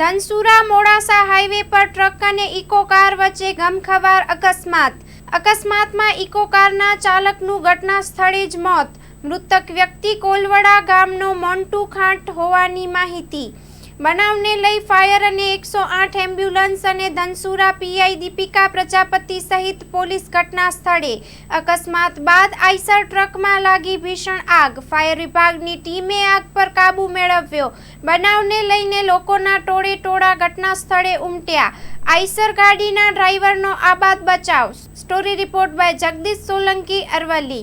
Dhansura Modasa highway પર truck અને Eeco car વચ્ચે ગમખવાર અકસ્માત. અકસ્માતમાં ઇકો કારના ચાલકનું ઘટના સ્થળે જ મોત. મૃતક વ્યક્તિ કોલવડા ગામનો મોન્ટુ ખાંટ હોવાની માહિતી. બનાવને લઈ ફાયર અને એકસો આઠ એમ્બ્યુલન્સ અને ધનસુરા પીઆઈ દીપિકા પ્રજાપતિ સહિત પોલીસ ઘટના સ્થળે. અકસ્માત બાદ આઈસર ટ્રકમાં લાગી ભીષણ આગ. ફાયર વિભાગની ટીમે આગ પર કાબૂ મેળવ્યો. બનાવને લઈને લોકોના ટોળે ટોળા ઘટના સ્થળે ઉમટ્યા. આઈસર ગાડીના ડ્રાઈવરનો આબાદ બચાવ. Story report by Jagdish Solanki Aravalli.